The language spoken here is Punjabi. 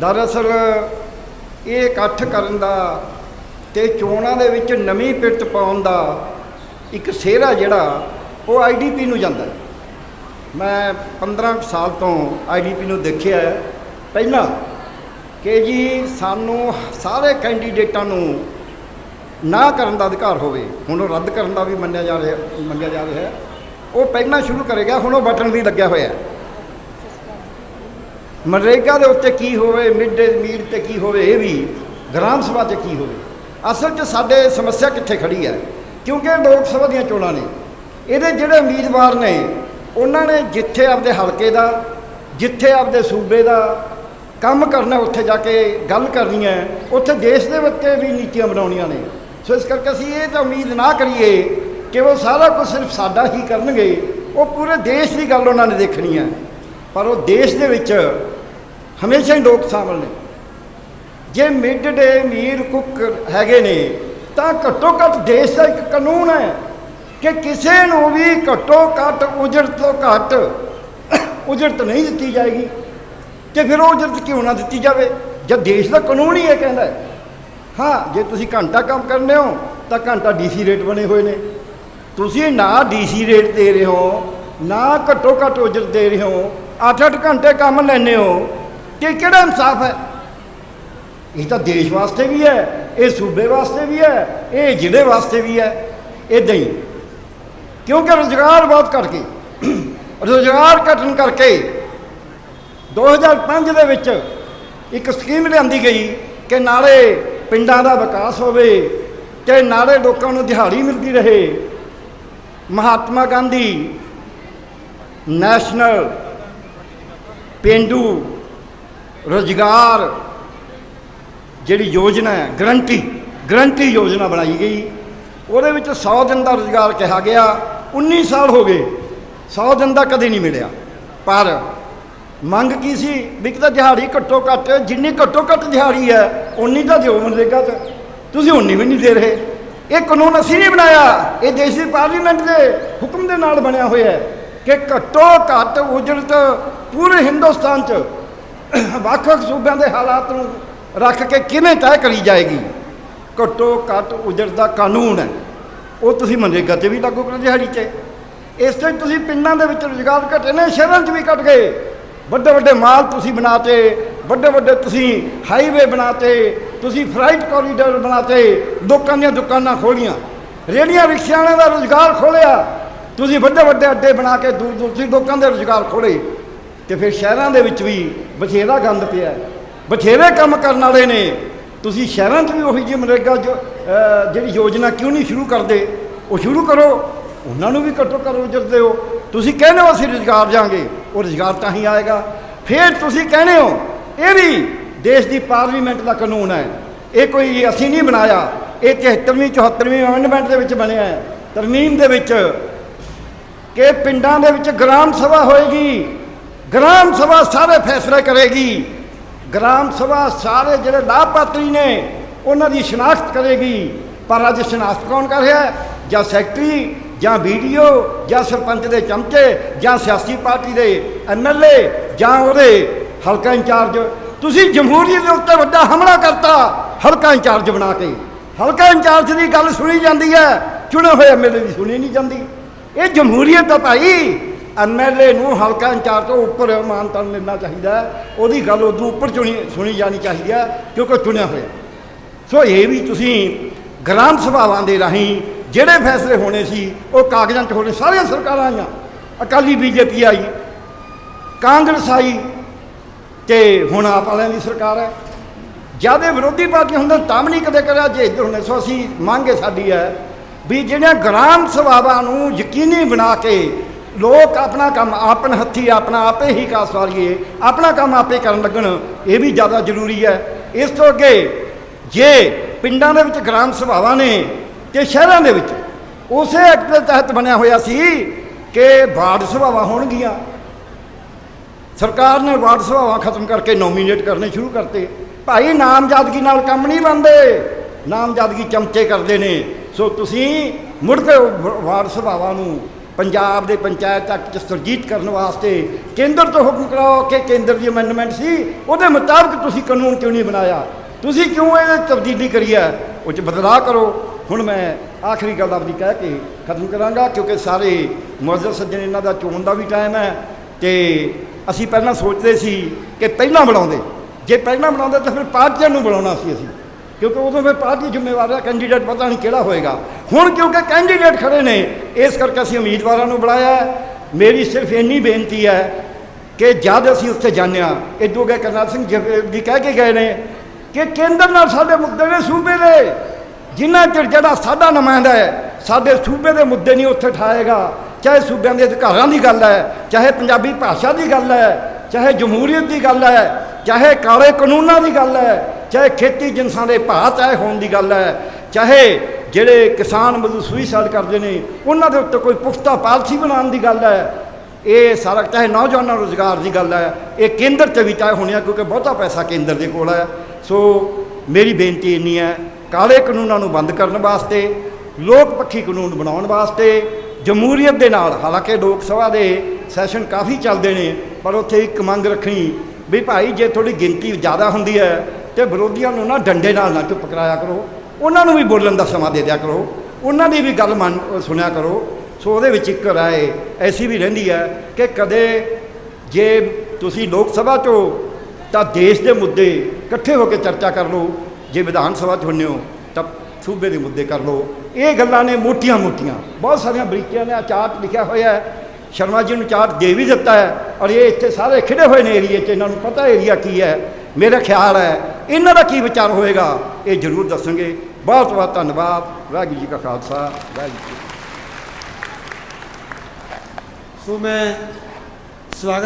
ਦਰਅਸਲ ਇਹ ਇਕੱਠ ਕਰਨ ਦਾ ਤੇ ਚੋਣਾਂ ਦੇ ਵਿੱਚ ਨਵੀਂ ਪਿਰਤ ਪਾਉਣ ਦਾ ਇੱਕ ਸਿਹਰਾ ਜਿਹੜਾ, ਉਹ ਆਈਡੀਪੀ ਨੂੰ ਜਾਂਦਾ ਮੈਂ 15 ਸਾਲ ਤੋਂ ਆਈਡੀਪੀ ਨੂੰ ਦੇਖਿਆ ਪਹਿਲਾਂ ਕਿ ਜੀ ਸਾਨੂੰ ਸਾਰੇ ਕੈਂਡੀਡੇਟਾਂ ਨੂੰ ਨਾ ਕਰਨ ਦਾ ਅਧਿਕਾਰ ਹੋਵੇ, ਹੁਣ ਉਹ ਰੱਦ ਕਰਨ ਦਾ ਵੀ ਮੰਨਿਆ ਜਾ ਰਿਹਾ, ਮੰਨਿਆ ਜਾ ਰਿਹਾ ਉਹ ਪਹਿਲਾਂ ਸ਼ੁਰੂ ਕਰੇਗਾ ਹੁਣ ਉਹ ਬਟਨ ਵੀ ਲੱਗਿਆ ਹੋਇਆ ਹੈ। ਮਨਰੇਗਾ ਦੇ ਉੱਤੇ ਕੀ ਹੋਵੇ, ਮਿਡ ਡੇ ਮੀਲ ਤੇ ਕੀ ਹੋਵੇ, ਇਹ ਵੀ ਗ੍ਰਾਮ ਸਭਾ 'ਚ ਕੀ ਹੋਵੇ। ਅਸਲ 'ਚ ਸਾਡੇ ਸਮੱਸਿਆ ਕਿੱਥੇ ਖੜੀ ਹੈ? ਕਿਉਂਕਿ ਲੋਕ ਸਭਾ ਦੀਆਂ ਚੋਣਾਂ ਨੇ। ਇਹਦੇ ਜਿਹੜੇ ਉਮੀਦਵਾਰ ਨੇ, ਉਹਨਾਂ ਨੇ ਜਿੱਥੇ ਆਪਦੇ ਹਲਕੇ ਦਾ, ਜਿੱਥੇ ਆਪਦੇ ਸੂਬੇ ਦਾ ਕੰਮ ਕਰਨਾ, ਉੱਥੇ ਜਾ ਕੇ ਗੱਲ ਕਰਨੀ ਹੈ, ਉੱਥੇ ਦੇਸ਼ ਦੇ ਉੱਤੇ ਵੀ ਨੀਤੀਆਂ ਬਣਾਉਣੀਆਂ ਨੇ। ਸੋ ਇਸ ਕਰਕੇ ਅਸੀਂ ਇਹ ਤਾਂ ਉਮੀਦ ਨਾ ਕਰੀਏ ਕਿ ਉਹ ਸਾਰਾ ਕੁਝ ਸਿਰਫ ਸਾਡਾ ਹੀ ਕਰਨਗੇ, ਉਹ ਪੂਰੇ ਦੇਸ਼ ਦੀ ਗੱਲ ਉਹਨਾਂ ਨੇ ਦੇਖਣੀ ਹੈ। ਪਰ ਉਹ ਦੇਸ਼ ਦੇ ਵਿੱਚ ਹਮੇਸ਼ਾ ਹੀ ਲੋਕ ਸ਼ਾਮਲ ਨੇ। ਜੇ ਮਿਡ ਡੇ ਮੀਲ ਕੁੱਕ ਹੈਗੇ ਨੇ, ਤਾਂ ਘੱਟੋ ਘੱਟ ਦੇਸ਼ ਦਾ ਇੱਕ ਕਾਨੂੰਨ ਹੈ ਕਿ ਕਿਸੇ ਨੂੰ ਵੀ ਘੱਟੋ ਘੱਟ ਉਜਰਤ ਤੋਂ ਘੱਟ ਉਜਰਤ ਨਹੀਂ ਦਿੱਤੀ ਜਾਏਗੀ। ਤੇ ਫਿਰ ਉਹ ਉਜਰਤ ਕਿਉਂ ਨਾ ਦਿੱਤੀ ਜਾਵੇ? ਜਦ ਦੇਸ਼ ਦਾ ਕਾਨੂੰਨ ਹੀ ਇਹ ਕਹਿੰਦਾ ਹਾਂ। ਜੇ ਤੁਸੀਂ ਘੰਟਾ ਕੰਮ ਕਰਨੇ ਹੋ, ਤਾਂ ਘੰਟਾ ਡੀਸੀ ਰੇਟ ਬਣੇ ਹੋਏ ਨੇ। ਤੁਸੀਂ ਨਾ ਡੀਸੀ ਰੇਟ ਦੇ ਰਹੇ ਹੋ, ਨਾ ਘੱਟੋ ਘੱਟ ਉਜਰਤ ਦੇ ਰਹੇ ਹੋ 8-8 ਘੰਟੇ ਕੰਮ ਲੈਂਦੇ ਹੋ ਕਿ ਕਿਹੜਾ ਇਨਸਾਫ ਹੈ? ਇਹ ਤਾਂ ਦੇਸ਼ ਵਾਸਤੇ ਵੀ ਹੈ, ਇਹ ਸੂਬੇ ਵਾਸਤੇ ਵੀ ਹੈ, ਇਹ ਜ਼ਿਲ੍ਹੇ ਵਾਸਤੇ ਵੀ ਹੈ ਇਦਾਂ ਹੀ। ਕਿਉਂਕਿ ਰੁਜ਼ਗਾਰ ਬਹੁਤ ਘਟ ਗਏ ਰੁਜ਼ਗਾਰ ਘਟਣ ਕਰਕੇ 2005 ਦੇ ਵਿੱਚ ਇੱਕ ਸਕੀਮ ਲਿਆਂਦੀ ਗਈ ਕਿ ਨਾਲੇ ਪਿੰਡਾਂ ਦਾ ਵਿਕਾਸ ਹੋਵੇ ਤੇ ਨਾਲੇ ਲੋਕਾਂ ਨੂੰ ਦਿਹਾੜੀ ਮਿਲਦੀ ਰਹੇ। ਮਹਾਤਮਾ ਗਾਂਧੀ ਨੈਸ਼ਨਲ ਪੇਂਡੂ ਰੁਜ਼ਗਾਰ ਜਿਹੜੀ ਯੋਜਨਾ ਹੈ, ਗਰੰਟੀ ਗਰੰਟੀ ਯੋਜਨਾ ਬਣਾਈ ਗਈ। ਉਹਦੇ ਵਿੱਚ 100 ਦਿਨ ਦਾ ਰੁਜ਼ਗਾਰ ਕਿਹਾ ਗਿਆ 19 ਸਾਲ ਹੋ ਗਏ 100 ਦਿਨ ਦਾ ਕਦੇ ਨਹੀਂ ਮਿਲਿਆ। ਪਰ ਮੰਗ ਕੀ ਸੀ? ਵੀ ਇੱਕ ਤਾਂ ਦਿਹਾੜੀ ਘੱਟੋ ਘੱਟ, ਜਿੰਨੀ ਘੱਟੋ ਘੱਟ ਦਿਹਾੜੀ ਹੈ ਉਨੀ ਤਾਂ ਦਿਓ ਮਨਰੇਗਾ 'ਚ। ਤੁਸੀਂ ਉਨੀ ਵੀ ਨਹੀਂ ਦੇ ਰਹੇ। ਇਹ ਕਾਨੂੰਨ ਅਸੀਂ ਨਹੀਂ ਬਣਾਇਆ। ਇਹ ਦੇਸ਼ ਦੀ ਪਾਰਲੀਮੈਂਟ ਦੇ ਹੁਕਮ ਦੇ ਨਾਲ ਬਣਿਆ ਹੋਇਆ ਹੈ ਕਿ ਘੱਟੋ ਘੱਟ ਉਜਰਤ ਪੂਰੇ ਹਿੰਦੁਸਤਾਨ 'ਚ ਵੱਖ-ਵੱਖ ਸੂਬਿਆਂ ਦੇ ਹਾਲਾਤ ਨੂੰ ਰੱਖ ਕੇ ਕਿਵੇਂ ਤੈਅ ਕਰੀ ਜਾਏਗੀ? ਘੱਟੋ ਘੱਟ ਉਜਰਤ ਕਾਨੂੰਨ ਹੈ। ਉਹ ਤੁਸੀਂ ਮਨਰੇਗਾ 'ਤੇ ਵੀ ਲਾਗੂ ਕਰੋ ਦਿਹਾੜੀ 'ਤੇ। ਇਸ ਤੋਂ ਤੁਸੀਂ ਪਿੰਡਾਂ ਦੇ ਵਿੱਚ ਰੁਜ਼ਗਾਰ ਘਟੇ ਨੇ, ਸ਼ਹਿਰਾਂ 'ਚ ਵੀ ਘਟ ਗਏ। ਵੱਡੇ ਵੱਡੇ ਮਾਲ ਤੁਸੀਂ ਬਣਾਤੇ ਵੱਡੇ ਵੱਡੇ ਤੁਸੀਂ ਹਾਈਵੇ ਬਣਾਤੇ, ਤੁਸੀਂ ਫਲਾਈਟ ਕੋਰੀਡੋਰ ਬਣਾਤੇ, ਲੋਕਾਂ ਦੀਆਂ ਦੁਕਾਨਾਂ ਖੋਲੀਆਂ। ਰੇੜੀਆਂ ਰਿਕਸ਼ਿਆਂ ਵਾਲਿਆਂ ਦਾ ਰੁਜ਼ਗਾਰ ਖੋਲਿਆ। ਤੁਸੀਂ ਵੱਡੇ ਵੱਡੇ ਅੱਡੇ ਬਣਾ ਕੇ ਦੂਰ ਦੂਰ ਤੁਸੀਂ ਲੋਕਾਂ ਦੇ ਰੁਜ਼ਗਾਰ ਖੋਲੇ। ਤੇ ਫਿਰ ਸ਼ਹਿਰਾਂ ਦੇ ਵਿੱਚ ਵੀ ਬਥੇਰਾ ਗੰਦ ਪਿਆ ਬਥੇਰੇ ਕੰਮ ਕਰਨ ਵਾਲੇ ਨੇ। ਤੁਸੀਂ ਸ਼ਹਿਰਾਂ 'ਚ ਵੀ ਉਹੀ ਜਿਹੀ ਮਨਰੇਗਾ ਜੋ ਜਿਹੜੀ ਯੋਜਨਾ ਕਿਉਂ ਨਹੀਂ ਸ਼ੁਰੂ ਕਰਦੇ? ਉਹ ਸ਼ੁਰੂ ਕਰੋ। ਉਹਨਾਂ ਨੂੰ ਵੀ ਘੱਟੋ ਘੱਟ ਉਜਰਤ ਦਿਓ। ਤੁਸੀਂ ਕਹਿੰਦੇ ਹੋ ਅਸੀਂ ਰੁਜ਼ਗਾਰ ਜਾਾਂਗੇ ਉਹ ਰੁਜ਼ਗਾਰ ਤਾਂ ਹੀ ਆਏਗਾ। ਫਿਰ ਤੁਸੀਂ ਕਹਿੰਦੇ ਹੋ, ਇਹ ਵੀ ਦੇਸ਼ ਦੀ ਪਾਰਲੀਮੈਂਟ ਦਾ ਕਾਨੂੰਨ ਹੈ। ਇਹ ਕੋਈ ਅਸੀਂ ਨਹੀਂ ਬਣਾਇਆ। ਇਹ 73ਵੀਂ 74ਵੀਂ ਅਮੈਂਡਮੈਂਟ ਦੇ ਵਿੱਚ ਬਣਿਆ ਹੈ। ਤਰਮੀਮ ਦੇ ਵਿੱਚ ਕਿ ਪਿੰਡਾਂ ਦੇ ਵਿੱਚ ਗ੍ਰਾਮ ਸਭਾ ਹੋਏਗੀ। ਗ੍ਰਾਮ ਸਭਾ ਸਾਰੇ ਫੈਸਲੇ ਕਰੇਗੀ। ਗ੍ਰਾਮ ਸਭਾ ਸਾਰੇ ਜਿਹੜੇ ਲਾਭਪਾਤਰੀ ਨੇ, ਉਹਨਾਂ ਦੀ ਸ਼ਨਾਖਤ ਕਰੇਗੀ। ਪਰ ਅੱਜ ਸ਼ਨਾਖਤ ਕੌਣ ਕਰ ਰਿਹਾ ਜਾਂ ਸੈਕਟਰੀ, ਜਾਂ ਵੀਡੀਓ ਜਾਂ ਸਰਪੰਚ ਦੇ ਚਮਚੇ, ਜਾਂ ਸਿਆਸੀ ਪਾਰਟੀ ਦੇ ਐਮਐਲਏ ਜਾਂ ਉਹਦੇ ਹਲਕਾ ਇੰਚਾਰਜ? ਤੁਸੀਂ ਜਮਹੂਰੀਅਤ ਦੇ ਉੱਤੇ ਵੱਡਾ ਹਮਲਾ ਕਰਤਾ, ਹਲਕਾ ਇੰਚਾਰਜ ਬਣਾ ਕੇ। ਹਲਕਾ ਇੰਚਾਰਜ ਦੀ ਗੱਲ ਸੁਣੀ ਜਾਂਦੀ ਹੈ। ਚੁਣੇ ਹੋਏ ਐਮਐਲਏ ਦੀ ਸੁਣੀ ਨਹੀਂ ਜਾਂਦੀ। ਇਹ ਜਮਹੂਰੀਅਤ ਹੈ ਭਾਈ ਐਮਐਲਏ ਨੂੰ ਹਲਕਾ ਇੰਚਾਰਜ ਤੋਂ ਉੱਪਰ ਮਾਨਤਾ ਮਿਲਣਾ ਚਾਹੀਦਾ ਉਹਦੀ ਗੱਲ ਉਦੋਂ ਉੱਪਰ ਚੁਣੀ, ਸੁਣੀ ਜਾਣੀ ਚਾਹੀਦੀ ਹੈ, ਕਿਉਂਕਿ ਉਹ ਚੁਣਿਆ ਹੋਇਆ। ਸੋ ਇਹ ਵੀ ਤੁਸੀਂ ਗ੍ਰਾਮ ਸਭਾਵਾਂ ਦੇ ਰਾਹੀਂ ਜਿਹੜੇ ਫੈਸਲੇ ਹੋਣੇ ਸੀ, ਉਹ ਕਾਗਜ਼ਾਂ 'ਚ ਹੋਣੇ, ਸਾਰੀਆਂ ਸਰਕਾਰਾਂ ਆਈਆਂ। ਅਕਾਲੀ ਬੀਜੇਪੀ ਆਈ, ਕਾਂਗਰਸ ਆਈ, ਤੇ ਹੁਣ ਆਪ ਵਾਲਿਆਂ ਦੀ ਸਰਕਾਰ ਹੈ। ਜ਼ਿਆਦਾ ਵਿਰੋਧੀ ਪਾਰਟੀ ਹੁੰਦੇ ਤਾਂ ਵੀ ਨਹੀਂ ਕਦੇ ਕਰਿਆ, ਜੇ ਇੱਧਰ ਹੁੰਦੇ। ਸੋ ਅਸੀਂ, ਮੰਗ ਹੈ ਸਾਡੀ ਹੈ ਵੀ ਜਿਹੜੀਆਂ ਗ੍ਰਾਮ ਸਭਾਵਾਂ ਨੂੰ ਯਕੀਨੀ ਬਣਾ ਕੇ ਲੋਕ ਆਪਣਾ ਕੰਮ ਆਪਣ ਹੱਥੀ ਆਪਣਾ ਆਪੇ ਹੀ ਕਾਸ ਕਾਸਵਾਰੀਏ ਆਪਣਾ ਕੰਮ ਆਪੇ ਕਰਨ ਲੱਗਣ, ਇਹ ਵੀ ਜ਼ਿਆਦਾ ਜ਼ਰੂਰੀ ਹੈ। ਇਸ ਤੋਂ ਅੱਗੇ ਜੇ ਪਿੰਡਾਂ ਦੇ ਵਿੱਚ ਗ੍ਰਾਮ ਸਭਾਵਾਂ ਨੇ ਤੇ ਸ਼ਹਿਰਾਂ ਦੇ ਵਿੱਚ, ਉਸੇ ਐਕਟ ਦੇ ਤਹਿਤ ਬਣਿਆ ਹੋਇਆ ਸੀ ਕਿ ਵਾਰਡ ਸਭਾਵਾਂ ਹੋਣਗੀਆਂ। ਸਰਕਾਰ ਨੇ ਵਾਰਡ ਸਭਾਵਾਂ ਖਤਮ ਕਰਕੇ ਨੋਮੀਨੇਟ ਕਰਨੇ ਸ਼ੁਰੂ ਕਰਤੇ। ਭਾਈ ਨਾਮਜ਼ਦਗੀ ਨਾਲ ਕੰਮ ਨਹੀਂ ਬਣਦੇ, ਨਾਮਜ਼ਦਗੀ ਚਮਚੇ ਕਰਦੇ ਨੇ। ਸੋ ਤੁਸੀਂ ਮੁੜ ਕੇ ਉਹ ਵਾਰਡ ਸਭਾਵਾਂ ਨੂੰ ਪੰਜਾਬ ਦੇ ਪੰਚਾਇਤ ਤੱਕ ਚ ਸੁਰਜੀਤ ਕਰਨ ਵਾਸਤੇ ਕੇਂਦਰ ਤੋਂ ਹੁਕਮ ਕਰਾਓ ਕਿ ਕੇਂਦਰ ਦੀ ਅਮੈਂਡਮੈਂਟ ਸੀ, ਉਹਦੇ ਮੁਤਾਬਕ ਤੁਸੀਂ ਕਾਨੂੰਨ ਕਿਉਂ ਨਹੀਂ ਬਣਾਇਆ? ਤੁਸੀਂ ਕਿਉਂ ਇਹ ਤਬਦੀਲੀ ਕਰੀ ਹੈ? ਉਹ ਚ ਬਦਲਾਅ ਕਰੋ। ਹੁਣ ਮੈਂ ਆਖਰੀ ਗੱਲ ਆਪਦੀ ਕਹਿ ਕੇ ਖਤਮ ਕਰਾਂਗਾ, ਕਿਉਂਕਿ ਸਾਰੇ ਮੁਅੱਜ਼ਜ਼ ਸੱਜਣ ਇਹਨਾਂ ਦਾ ਚੋਣ ਦਾ ਵੀ ਟਾਈਮ ਹੈ ਤੇ ਅਸੀਂ ਪਹਿਲਾਂ ਸੋਚਦੇ ਸੀ ਕਿ ਪਹਿਲਾਂ ਬਣਾਉਂਦੇ। ਜੇ ਪਹਿਲਾਂ ਬਣਾਉਂਦੇ ਤਾਂ ਫਿਰ ਪਾਰਟੀਆਂ ਨੂੰ ਬਣਾਉਣਾ ਸੀ ਅਸੀਂ। ਕਿਉਂਕਿ ਉਦੋਂ ਫਿਰ ਪਾਰਟੀ ਜ਼ਿੰਮੇਵਾਰ ਹੈ ਕੈਂਡੀਡੇਟ ਪਤਾ ਨਹੀਂ ਕਿਹੜਾ ਹੋਏਗਾ। ਹੁਣ ਕਿਉਂਕਿ ਕੈਂਡੀਡੇਟ ਖੜੇ ਨੇ, ਇਸ ਕਰਕੇ ਅਸੀਂ ਉਮੀਦਵਾਰਾਂ ਨੂੰ ਬੁਲਾਇਆ ਮੇਰੀ ਸਿਰਫ ਇੰਨੀ ਬੇਨਤੀ ਹੈ ਕਿ ਜਦ ਅਸੀਂ ਉੱਥੇ ਜਾਂਦੇ ਹਾਂ, ਇਦੋਂ ਗਏ ਕਰਨਾਲ ਸਿੰਘ ਜੀ- ਜੀ ਕਹਿ ਕੇ ਗਏ ਨੇ ਕਿ ਕੇਂਦਰ ਨਾਲ ਸਾਡੇ ਮੁੱਦੇ ਨੇ ਸੂਬੇ ਦੇ। ਜਿੰਨਾ ਚਿਰ ਜਿਹੜਾ ਸਾਡਾ ਨੁਮਾਇੰਦਾ ਹੈ, ਸਾਡੇ ਸੂਬੇ ਦੇ ਮੁੱਦੇ ਨਹੀਂ ਉੱਥੇ ਠਾਏਗਾ। ਚਾਹੇ ਸੂਬਿਆਂ ਦੇ ਅਧਿਕਾਰਾਂ ਦੀ ਗੱਲ ਹੈ, ਚਾਹੇ ਪੰਜਾਬੀ ਭਾਸ਼ਾ ਦੀ ਗੱਲ ਹੈ, ਚਾਹੇ ਜਮਹੂਰੀਅਤ ਦੀ ਗੱਲ ਹੈ, ਚਾਹੇ ਕਾਲੇ ਕਾਨੂੰਨਾਂ ਦੀ ਗੱਲ ਹੈ, ਚਾਹੇ ਖੇਤੀ ਜਿਨਸਾਂ ਦੇ ਭਾਅ ਤੈਅ ਹੋਣ ਦੀ ਗੱਲ ਹੈ, ਚਾਹੇ ਜਿਹੜੇ ਕਿਸਾਨ ਮਜ਼ਦੂਰ ਸੁਈਸਾਈਡ ਕਰਦੇ ਨੇ, ਉਹਨਾਂ ਦੇ ਉੱਤੇ ਕੋਈ ਪੁਖਤਾ ਪਾਲਿਸੀ ਬਣਾਉਣ ਦੀ ਗੱਲ ਹੈ? ਇਹ ਸਾਰਾ ਚਾਹੇ ਨੌਜਵਾਨਾਂ ਨੂੰ ਰੁਜ਼ਗਾਰ ਦੀ ਗੱਲ ਹੈ, ਇਹ ਕੇਂਦਰ ਤੇ ਵੀ ਤੈਅ ਹੋਣੀ ਹੈ ਕਿਉਂਕਿ ਬਹੁਤਾ ਪੈਸਾ ਕੇਂਦਰ ਦੇ ਕੋਲ ਹੈ। ਸੋ ਮੇਰੀ ਬੇਨਤੀ ਇੰਨੀ ਹੈ, ਕਾਲੇ ਕਾਨੂੰਨਾਂ ਨੂੰ ਬੰਦ ਕਰਨ ਵਾਸਤੇ, ਲੋਕ ਪੱਖੀ ਕਾਨੂੰਨ ਬਣਾਉਣ ਵਾਸਤੇ, ਜਮਹੂਰੀਅਤ ਦੇ ਨਾਲ, ਹਾਲਾਂਕਿ ਲੋਕ ਸਭਾ ਦੇ ਸੈਸ਼ਨ ਕਾਫੀ ਚੱਲਦੇ ਨੇ, ਪਰ ਉੱਥੇ ਇੱਕ ਮੰਗ ਰੱਖਣੀ ਵੀ ਭਾਈ, ਜੇ ਥੋੜੀ ਗਿਣਤੀ ਜ਼ਿਆਦਾ ਹੁੰਦੀ ਹੈ, ਤੇ ਵਿਰੋਧੀਆਂ ਨੂੰ ਨਾ ਡੰਡੇ ਨਾਲ ਨਾ ਚੁੱਪ ਕਰਾਇਆ ਕਰੋ। ਉਹਨਾਂ ਨੂੰ ਵੀ ਬੋਲਣ ਦਾ ਸਮਾਂ ਦੇ ਦਿਆ ਕਰੋ। ਉਹਨਾਂ ਦੀ ਵੀ ਗੱਲ ਮੰਨ ਸੁਣਿਆ ਕਰੋ। ਸੋ ਉਹਦੇ ਵਿੱਚ ਇੱਕ ਰਾਏ ਐਸੀ ਵੀ ਰਹਿੰਦੀ ਹੈ ਕਿ ਕਦੇ ਜੇ ਤੁਸੀਂ ਲੋਕ ਸਭਾ 'ਚੋਂ ਤਾਂ ਦੇਸ਼ ਦੇ ਮੁੱਦੇ ਇਕੱਠੇ ਹੋ ਕੇ ਚਰਚਾ ਕਰ ਲਓ, ਜੇ ਵਿਧਾਨ ਸਭਾ 'ਚ ਹੁੰਦੇ ਹੋ ਤਾਂ ਸੂਬੇ ਦੇ ਮੁੱਦੇ ਕਰ ਲਓ। ਇਹ ਗੱਲਾਂ ਨੇ ਮੋਟੀਆਂ ਮੋਟੀਆਂ। ਬਹੁਤ ਸਾਰੀਆਂ ਬਰੀਕੀਆਂ ਨੇ ਚਾਰਟ ਲਿਖਿਆ ਹੋਇਆ ਹੈ। ਸ਼ਰਮਾ ਜੀ ਨੂੰ ਚਾਰਟ ਦੇ ਵੀ ਦਿੱਤਾ ਹੈ ਔਰ ਇਹ ਇੱਥੇ ਸਾਰੇ ਖਿੜੇ ਹੋਏ ਨੇ ਏਰੀਏ 'ਚ, ਇਹਨਾਂ ਨੂੰ ਪਤਾ ਏਰੀਆ ਕੀ ਹੈ। ਮੇਰਾ ਖਿਆਲ ਹੈ ਇਹਨਾਂ ਦਾ ਕੀ ਵਿਚਾਰ ਹੋਏਗਾ? ਇਹ ਜ਼ਰੂਰ ਦੱਸਾਂਗੇ। ਬਹੁਤ ਬਹੁਤ ਧੰਨਵਾਦ। ਵਾਹਿਗੁਰੂ ਜੀ ਕਾ ਖਾਲਸਾ, ਵਾਹਿਗੁਰੂ ਜੀ ਸੋ ਮੈਂ ਸਵਾਗਤ